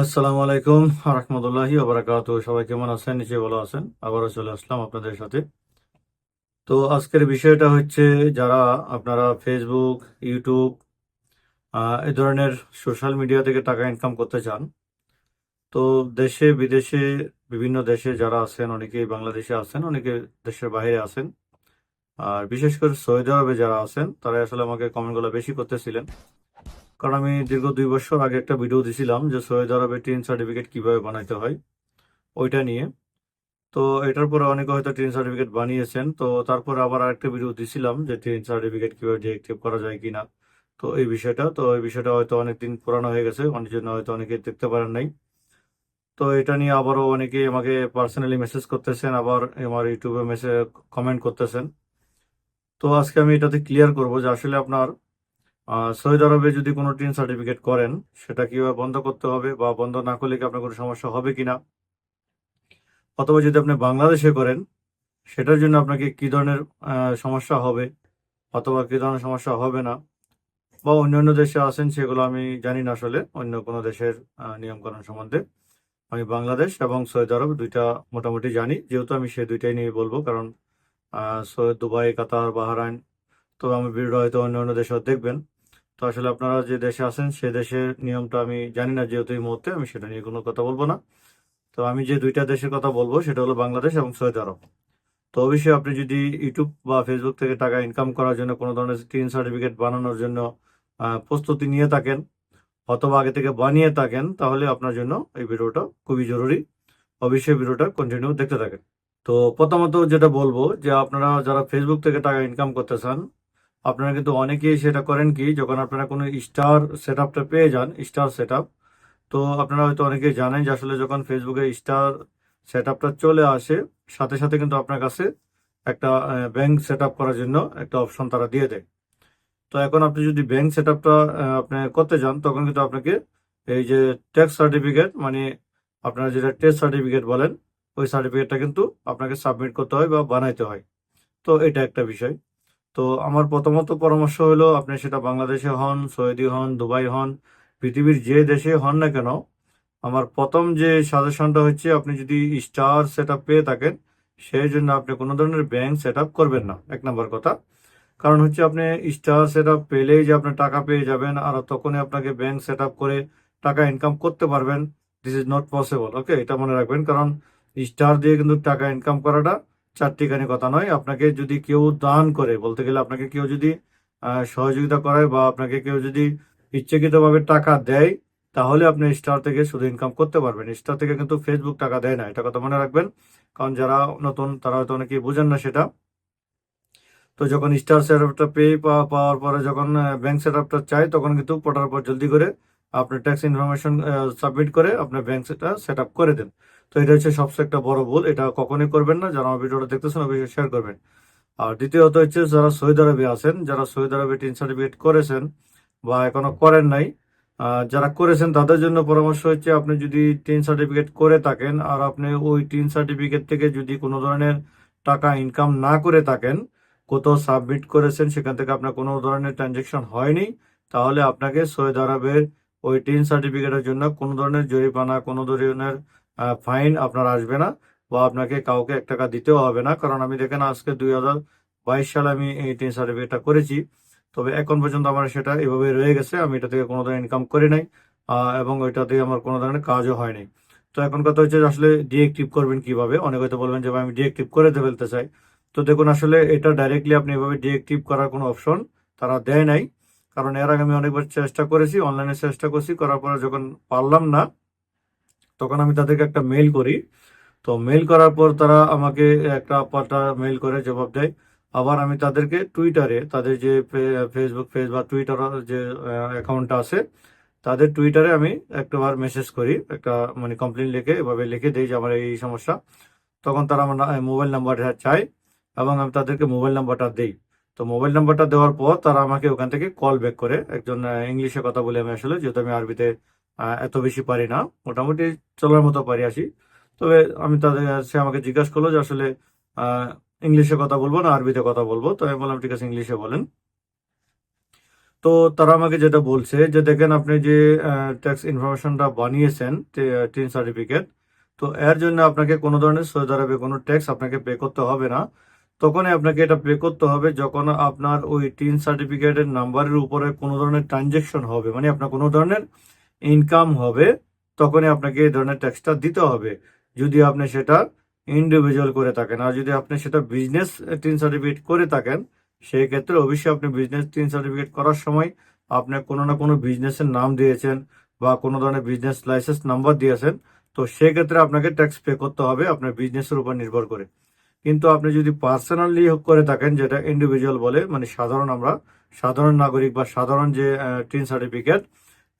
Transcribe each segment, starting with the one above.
আসসালামু আলাইকুম রহমতুল্লাহি ওবরাকাত সবাই কেমন আছেন? নিচে ভালো আছেন। আবারও চলে আসলাম আপনাদের সাথে। তো আজকের বিষয়টা হচ্ছে যারা আপনারা ফেসবুক ইউটিউব এই ধরনের সোশ্যাল মিডিয়া থেকে টাকা ইনকাম করতে চান, তো দেশে, বিদেশে, বিভিন্ন দেশে যারা আছেন, অনেকেই বাংলাদেশে আছেন, অনেকে দেশের বাইরে আছেন। আর বিশেষ করে সৌদি আরবে যারা আছেন তারা আসলে আমাকে কমেন্টগুলো বেশি করতেছিলেন। কারণ আমি দীর্ঘ দুই বছর আগে একটা ভিডিও দিছিলাম যে সৌদি আরবে ট্রেন সার্টিফিকেট কীভাবে বানাইতে হয়, ওইটা নিয়ে। তো এটার পরে অনেকে হয়তো ট্রেন সার্টিফিকেট বানিয়েছেন, তো তারপরে আবার আরেকটা ভিডিও দিছিলাম যে ট্রেন সার্টিফিকেট কীভাবে ডিএক্টিভ করা যায় কিনা। তো এই বিষয়টা, তো এই বিষয়টা হয়তো অনেকদিন পুরানো হয়ে গেছে, অনেক জন্য হয়তো অনেকে দেখতে পারেন নাই। তো এটা নিয়ে আবারও অনেকে আমাকে পার্সোনালি মেসেজ করতেছেন, আবার আমার ইউটিউবে মেসেজ কমেন্ট করতেছেন। তো আজকে আমি এটাতে ক্লিয়ার করব যে আসলে আপনার সৌদি আরবে যদি কোনো টিন সার্টিফিকেট করেন, সেটা কীভাবে বন্ধ করতে হবে বা বন্ধ না করলে কি আপনার কোনো সমস্যা হবে কিনা? অথবা যদি আপনি বাংলাদেশে করেন, সেটার জন্য আপনাকে কি ধরনের সমস্যা হবে অথবা কি ধরনের সমস্যা হবে না? বা অন্য অন্য দেশে আছেন, সেগুলো আমি জানি না আসলে, অন্য কোনো দেশের নিয়ম কানুন সম্বন্ধে। আমি বাংলাদেশ এবং সৌদি আরব দুইটা মোটামুটি জানি, যেহেতু আমি সেই দুইটাই নিয়ে বলব, কারণ সৌদি দুবাই, কাতার, বাহারাইন তো আমি ভিডিও হয়তো অন্য অন্য দেশেও দেখবেন। তো আসলে আপনারা যে দেশে আছেন, সে দেশের নিয়মটা আমি জানি না, যেহেতু এই মুহূর্তে আমি সেটা নিয়ে কোনো কথা বলব না। তো আমি যে দুইটা দেশের কথা বলব, সেটা হলো বাংলাদেশ এবং সৌদি আরব। তো অবশ্যই আপনি যদি ইউটিউব বা ফেসবুক থেকে টাকা ইনকাম করার জন্য কোনো ধরনের টিন সার্টিফিকেট বানানোর জন্য প্রস্তুতি নিয়ে থাকেন অথবা আগে থেকে বানিয়ে থাকেন, তাহলে আপনার জন্য এই ভিডিওটা খুবই জরুরি। অবশ্যই ভিডিওটা কন্টিনিউ দেখতে থাকেন। তো প্রথমত যেটা বলব যে আপনারা যারা ফেসবুক থেকে টাকা ইনকাম করতে চান আপনারা কিন্তু অনেকেই সেটা করেন কি, যখন আপনারা কোনো স্টার সেট আপটা পেয়ে যান, স্টার সেট তো আপনারা হয়তো অনেকেই জানেন যে আসলে যখন ফেসবুকে স্টার সেট আপটা চলে আসে, সাথে সাথে কিন্তু আপনার কাছে একটা ব্যাংক সেট আপ করার জন্য একটা অপশন তারা দিয়ে দেয়। তো এখন আপনি যদি ব্যাংক সেট আপটা আপনি করতে যান, তখন কিন্তু আপনাকে এই যে ট্যাক্স সার্টিফিকেট মানে আপনারা যেটা টেস্ট সার্টিফিকেট বলেন, ওই সার্টিফিকেটটা কিন্তু আপনাকে সাবমিট করতে হয় বা বানাইতে হয়। তো এটা একটা বিষয়। তো আমার প্রথমত পরামর্শ হলো, আপনি সেটা বাংলাদেশে হন, সৌদি হন, দুবাই হন, পৃথিবীর যে দেশে হন না কেন, আমার প্রথম যে সাজেশনটা হচ্ছে, আপনি যদি স্টার সেট পেয়ে থাকেন, সেই জন্য আপনি কোনো ধরনের ব্যাংক সেট করবেন না। এক নম্বর কথা। কারণ হচ্ছে আপনি স্টার সেট আপ পেলেই যে আপনি টাকা পেয়ে যাবেন, আর তখনই আপনাকে ব্যাংক সেট করে টাকা ইনকাম করতে পারবেন। This is not possible okay এটা মনে রাখবেন, কারণ স্টার দিয়ে কিন্তু টাকা ইনকাম করাটা চারটিখানি কথা নয়। আপনাকে যদি কেউ দান করে, বলতে গেলে আপনাকে কেউ যদি সহযোগিতা করায় বা আপনাকে কেউ যদি ইচ্ছাকৃতভাবে টাকা দেয়, তাহলে আপনি স্টার থেকে শুধু ইনকাম করতে পারবেন। স্টার থেকে কিন্তু ফেসবুক টাকা দেয় না, এটা কথা মনে রাখবেন। কারণ যারা নতুন, তারা হয়তো অনেকেই বুঝেন না সেটা। তো যখন স্টার সেট আপটা পেয়ে পাওয়ার পরে যখন ব্যাংক সেট আপটা চাই তখন কিন্তু পটার পর জলদি করে আপনি ট্যাক্স ইনফরমেশন সাবমিট করে আপনার ব্যাংক সেটা সেট আপ করে দেন। তো এটা হচ্ছে সবচেয়ে একটা বড় ভুল। এটা কখনোই করবেন না। যারা ভিডিওটা দেখতেছেন, অবশ্যই শেয়ার করবেন। আর দ্বিতীয়ত হচ্ছে যারা সৌদি আরবে আছেন, যারা সৌদি আরবে টিন সার্টিফিকেট করেছেন বা এখনও করেন নাই যারা করেছেন, তাদের জন্য পরামর্শ হচ্ছে আপনি যদি টিন সার্টিফিকেট করে থাকেন আর আপনি ওই টিন সার্টিফিকেট থেকে যদি কোনো ধরনের টাকা ইনকাম না করে থাকেন, কোথাও সাবমিট করেছেন, সেখান থেকে আপনার কোনো ধরনের ট্রানজেকশন হয়নি, তাহলে আপনাকে সৌদি আরবের ওই টিন সার্টিফিকেটের জন্য কোনো ধরনের জরিমানা, কোনো ধরনের ফাইন আপনার আসবে না বা আপনাকে কাউকে এক টাকা দিতেও হবে না। কারণ আমি দেখেন আজকে দুই হাজার বাইশ সালে আমি এই টিন সার্টিফিকেটটা করেছি। তবে এখন পর্যন্ত আমার সেটা এভাবে রয়ে গেছে। আমি এটা থেকে কোনো ধরনের ইনকাম করি নাই এবং ওইটা থেকে আমার কোনো ধরনের কাজও হয়নি তো এখন কথা হচ্ছে আসলে ডিএক্টিভ করবেন কীভাবে? অনেকে হয়তো বলবেন যে আমি ডিএক্টিভ করে ফেলতে চাই। তো দেখুন আসলে এটা ডাইরেক্টলি আপনি এভাবে ডিএক্টিভ করার কোনো অপশন তারা দেয় নাই। কারণ এর আগে আমি অনেকবার চেষ্টা করেছি অনলাইনে চেষ্টা করছি, করার পরে যখন পারলাম না, তখন আমি তাদেরকে একটা মেল করি। তো মেল করার পর তারা আমাকে একটা পাল্টা মেল করে জবাব দেয়। আবার আমি তাদেরকে টুইটারে তাদের যে ফেসবুক পেজ বা টুইটার যে অ্যাকাউন্টটা আছে, তাদের টুইটারে আমি একটাবার মেসেজ করি, একটা মানে কমপ্লেন লিখে এভাবে লিখে দিই যে আমার এই সমস্যা। তখন তারা আমার মোবাইল নাম্বারটা চায় এবং আমি তাদেরকে মোবাইল নাম্বারটা দেই। তো মোবাইল নাম্বারটা দেওয়ার পর তারা আমাকে ওখান থেকে কল ব্যাক করে। একজন ইংলিশে কথা বলে আমি আসলে, যেহেতু আমি আরবিতে এত বেশি পারি না, মোটামুটি চলার মতো পারি আসি। তবে আমি তাদের সে আমাকে জিজ্ঞাসা করল যে আসলে ইংলিশে কথা বলব না আরবিতে কথা বলব? তো আমি বললাম, ঠিক আছে, ইংলিশে বলেন। তো তো তারা আমাকে যেটা বলছে যে, দেখেন আপনি যে ট্যাক্স ইনফরমেশনটা বানিয়েছেন টিন সার্টিফিকেট তো এর জন্য আপনাকে কোনো ধরনের সৌদি আরবে কোনো ট্যাক্স আপনাকে পে করতে হবে না। তখনই আপনাকে এটা পে করতে হবে যখন আপনার ওই টিন সার্টিফিকেটের নাম্বারের উপরে কোনো ধরনের ট্রানজেকশন হবে মানে আপনার কোনো ধরনের ইনকাম হবে, তখনই আপনাকে এই ধরনের ট্যাক্সটা দিতে হবে। যদি আপনি সেটা ইন্ডিভিজুয়াল করে থাকেন, আর যদি আপনি সেটা বিজনেস টিন সার্টিফিকেট করে থাকেন সেই ক্ষেত্রে অবশ্যই আপনি বিজনেস টিন সার্টিফিকেট করার সময় আপনি কোনো না কোনো বিজনেসের নাম দিয়েছেন বা কোনো ধরনের বিজনেস লাইসেন্স নাম্বার দিয়েছেন, তো সেক্ষেত্রে আপনাকে ট্যাক্স পে করতে হবে, আপনার বিজনেসের উপর নির্ভর করে। কিন্তু আপনি যদি পার্সোনালি করে থাকেন, যেটা ইন্ডিভিজুয়াল বলে মানে সাধারণ আমরা, সাধারণ নাগরিক বা সাধারণ যে টিন সার্টিফিকেট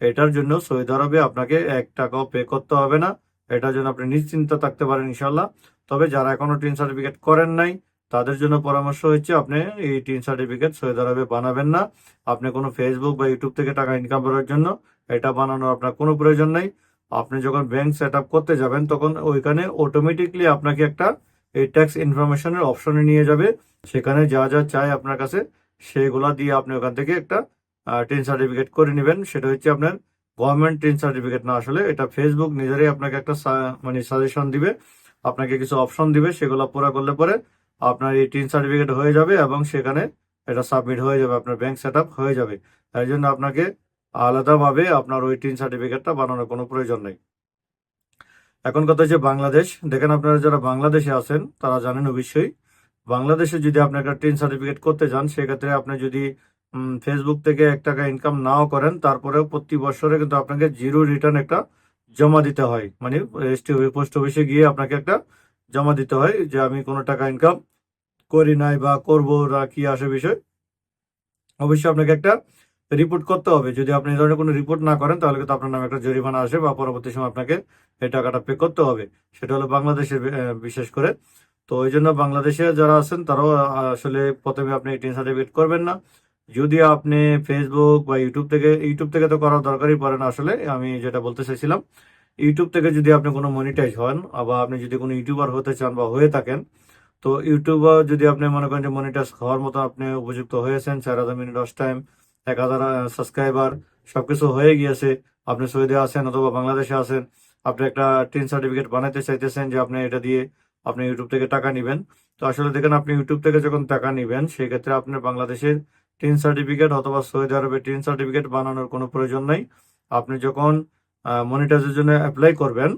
এটার জন্য সৌদি আরবে আপনাকে এক টাকাও পে করতে হবে না। এটার জন্য আপনি নিশ্চিন্ত থাকতে পারেন ইনশাল্লাহ তবে যারা এখনও টিন সার্টিফিকেট করেন নাই, তাদের জন্য পরামর্শ হচ্ছে আপনি এই টিন সার্টিফিকেট সৌদি আরবে বানাবেন না। আপনি কোনো ফেসবুক বা ইউটিউব থেকে টাকা ইনকাম করার জন্য এটা বানানোর আপনার কোনো প্রয়োজন নেই। আপনি যখন ব্যাংক সেট করতে যাবেন, তখন ওইখানে অটোমেটিকলি আপনাকে একটা এই ট্যাক্স ইনফরমেশনের অপশনে নিয়ে যাবে। সেখানে যা যা চাই আপনার কাছে, সেগুলা দিয়ে আপনি ওখান থেকে একটা টিন সার্টিফিকেট করে নেবেন। সেটা হচ্ছে আপনার গভর্নমেন্ট টিন সার্টিফিকেট না আসলে, এটা ফেসবুক নিজেরাই আপনাকে একটা মানে সাজেশন দিবে। আপনাকে কিছু অপশন দিবে, সেগুলো পুরো করলে পরে আপনার এই টিন সার্টিফিকেট হয়ে যাবে এবং সেখানে এটা সাবমিট হয়ে যাবে, আপনার ব্যাংক সেট হয়ে যাবে। তাই জন্য আপনাকে আলাদাভাবে আপনার ওই টিন সার্টিফিকেটটা বানানোর কোনো প্রয়োজন নেই। এখন কথা হচ্ছে বাংলাদেশ। দেখেন আপনারা যারা বাংলাদেশে আছেন, তারা জানেন অবশ্যই, বাংলাদেশে যদি আপনি একটা ট্রেন সার্টিফিকেট করতে চান সেক্ষেত্রে আপনি যদি ফেসবুক থেকে এক টাকা ইনকাম নাও করেন, তারপরেও প্রতি বছরে কিন্তু আপনাকে জিরো রিটার্ন একটা জমা দিতে হয়। মানে পোস্ট অফিসে গিয়ে আপনাকে একটা জমা দিতে হয় যে, আমি কোনো টাকা ইনকাম করি নাই বা করব না, কি আসে বিষয়? অবশ্যই আপনাকে একটা রিপোর্ট করতে হবে। যদি আপনি এই ধরনের কোনো রিপোর্ট না করেন তাহলে কিন্তু আপনার নামে একটা জরিমানা আসে বা পরবর্তী সময় আপনাকে এই টাকাটা পে করতে হবে। সেটা হলো বাংলাদেশে আহ, বিশেষ করে। তো ওই জন্য বাংলাদেশে যারা আছেন তারাও আসলে প্রথমে আপনি টিন সার্টিফিকেট করবেন না। যদি আপনি ফেসবুক বা ইউটিউব থেকে ইউটিউব থেকে তো করার দরকারই পড়ে না আসলে আমি যেটা বলতে চাইছিলাম। ইউটিউব থেকে যদি আপনি কোনো মনিটাইজ হন বা আপনি যদি কোনো ইউটিউবার হতে চান বা হয়ে থাকেন তো ইউটিউবার যদি আপনি মনে করেন যে মনিটাইজ হওয়ার মতো আপনি উপযুক্ত হয়েছেন চার হাজার মিনিট দশ টাইম এক হাজার সাবস্ক্রাইবার সবকিছু হয়ে গিয়েছে। আপনি সৌদি আছেন অথবা বাংলাদেশে আছেন, আপনি একটা টিন সার্টিফিকেট বানাতে চাইতেছেন যে আপনি এটা দিয়ে আপনি ইউটিউব থেকে টাকা নেবেন। তো আসলে দেখেন, আপনি ইউটিউব থেকে যখন টাকা নেবেন, সেক্ষেত্রে আপনার বাংলাদেশের টিন সার্টিফিকেট অথবা সৌদি আরবের টিন সার্টিফিকেট বানানোর কোনো প্রয়োজন নাই। আপনি যখন মনিটাইজের জন্য অ্যাপ্লাই করবেন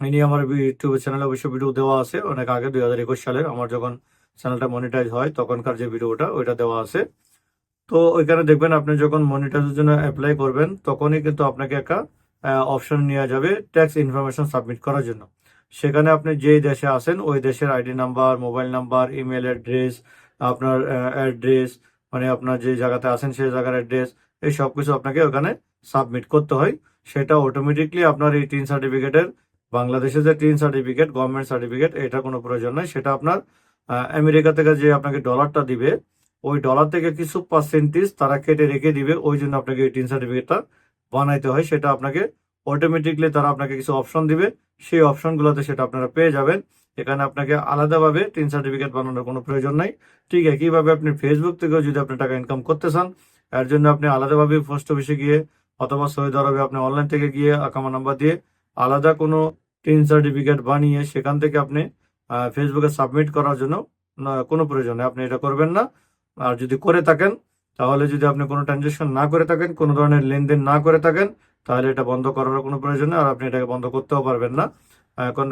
এই নিয়ে আমার ইউটিউব চ্যানেলে অবশ্য ভিডিও দেওয়া আছে। অনেক আগে, দুই হাজার একুশ সালে আমার যখন চ্যানেলটা মনিটাইজ হয়, তখনকার যে ভিডিওটা ওইটা দেওয়া আছে। তো ওইখানে দেখবেন আপনি যখন মনিটাইজের জন্য অ্যাপ্লাই করবেন, তখনই কিন্তু আপনাকে একটা অপশন নেওয়া যাবে ট্যাক্স ইনফরমেশন সাবমিট করার জন্য। সেখানে আপনি যেই দেশে আসেন ওই দেশের ID number mobile number email address আপনার অ্যাড্রেস মানে আপনার যে জায়গাতে আসেন সেই জায়গার অ্যাড্রেস এই সব কিছু আপনাকে ওখানে সাবমিট করতে হয়। সেটা অটোমেটিকলি আপনার এই টিন সার্টিফিকেটের বাংলাদেশের যে টিন সার্টিফিকেট গভর্নমেন্ট সার্টিফিকেট এটা কোনো প্রয়োজন নাই। সেটা আপনার আমেরিকা থেকে যে আপনাকে ডলারটা দিবে ওই ডলার থেকে কিছু পার্সেন্টেজ তারা কেটে রেখে দিবে, ওই জন্য আপনাকে এই টিন সার্টিফিকেটটা বানাইতে হয়। সেটা আপনাকে অটোমেটিকলি তারা আপনাকে কিছু অপশন দিবে। সেই অপশনগুলোতে সেটা আপনারা পেয়ে যাবেন। এখানে আপনাকে আলাদাভাবে টিন সার্টিফিকেট বানানোর কোনো প্রয়োজন নাই। ঠিক একইভাবে আপনি ফেসবুক থেকেও যদি আপনি টাকা ইনকাম করতে চান, এর জন্য আপনি আলাদাভাবে পোস্ট অফিসে গিয়ে অথবা সৌদি আরবে আপনি অনলাইন থেকে গিয়ে আকামা নাম্বার দিয়ে আলাদা কোনো টিন সার্টিফিকেট বানিয়ে সেখান থেকে আপনি ফেসবুকে সাবমিট করার জন্য কোনো প্রয়োজন নেই। আপনি এটা করবেন না। আর যদি করে থাকেন, তাহলে যদি আপনি কোনো ট্রানজেকশন না করে থাকেন, কোনো ধরনের লেনদেন না করে থাকেন, তাহলে এটা বন্ধ করার কোনো প্রয়োজন নেই, আর আপনি এটাকে বন্ধ করতেও পারবেন না।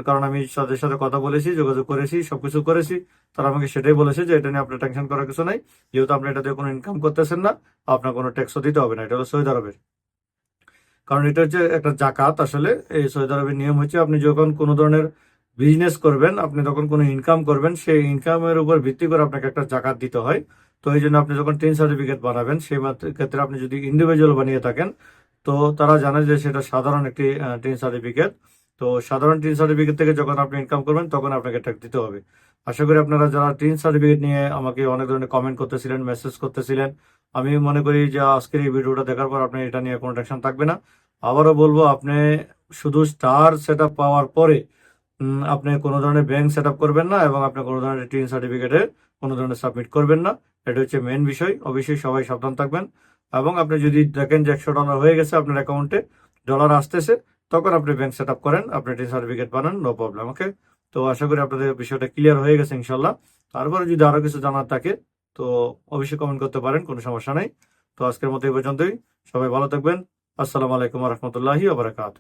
কারণ আমি তাদের সাথে কথা বলেছি, যোগাযোগ করেছি, সবকিছু করেছি, তারা আমাকে সেটাই বলেছে যে এটা নিয়ে আপনার টেনশন করার কিছু নাই, যেহেতু আপনি এটা দিয়ে কোনো ইনকাম করতেছেন না, আপনার কোনো ট্যাক্সও দিতে হবে না, এটা হলো সৌদি আরবের। কারণ এটা হচ্ছে একটা জাকাত আসলে, এই সৌদি আরবের নিয়ম হচ্ছে আপনি যখন কোনো ধরনের বিজনেস করবেন, আপনি তখন কোনো ইনকাম করবেন, সেই ইনকামের উপর ভিত্তি করে আপনাকে একটা জাকাত দিতে হয়। তো এই জন্য আপনি যখন টেন সার্টিফিকেট বানাবেন, সেই ক্ষেত্রে আপনি যদি ইন্ডিভিজুয়াল বানিয়ে থাকেন, তো তারা জানে যে সেটা সাধারণ একটি টেন সার্টিফিকেট তো সাধারণ টিন সার্টিফিকেট থেকে যখন আপনি ইনকাম করবেন, তখন আপনাকে ট্যাক্স দিতে হবে। আশা করি আপনারা যারা টিন সার্টিফিকেট নিয়ে আমাকে অনেক ধরনের কমেন্ট করতেছিলেন মেসেজ করতেছিলেন, আমি মনে করি যে আজকের এই ভিডিওটা দেখার পর আপনি এটা নিয়ে কোনো টেনশন থাকবে না। আবারও বলব, আপনি শুধু স্টার সেট পাওয়ার পরে আপনি কোনো ধরনের ব্যাংক সেট করবেন না এবং আপনি কোনো ধরনের টিন সার্টিফিকেটে কোনো ধরনের সাবমিট করবেন না। এটা হচ্ছে মেন বিষয়। অবশ্যই সবাই সাবধান থাকবেন। এবং আপনি যদি দেখেন যে একশো ডলার হয়ে গেছে আপনার অ্যাকাউন্টে ডলার আসতেছে, তখন আপনি ব্যাংক সেট আপ করেন, আপনি টি সার্টিফিকেট বানান নো প্রবলেম ওকে তো আশা করি আপনাদের বিষয়টা ক্লিয়ার হয়ে গেছে ইনশাল্লাহ তারপরে যদি আরও কিছু জানার থাকে, তো অবশ্যই কমেন্ট করতে পারেন, কোনো সমস্যা নেই। তো আজকের মতো এই পর্যন্তই। সবাই ভালো থাকবেন। আসসালামু আলাইকুম রহমতুল্লাহি আবরাকাত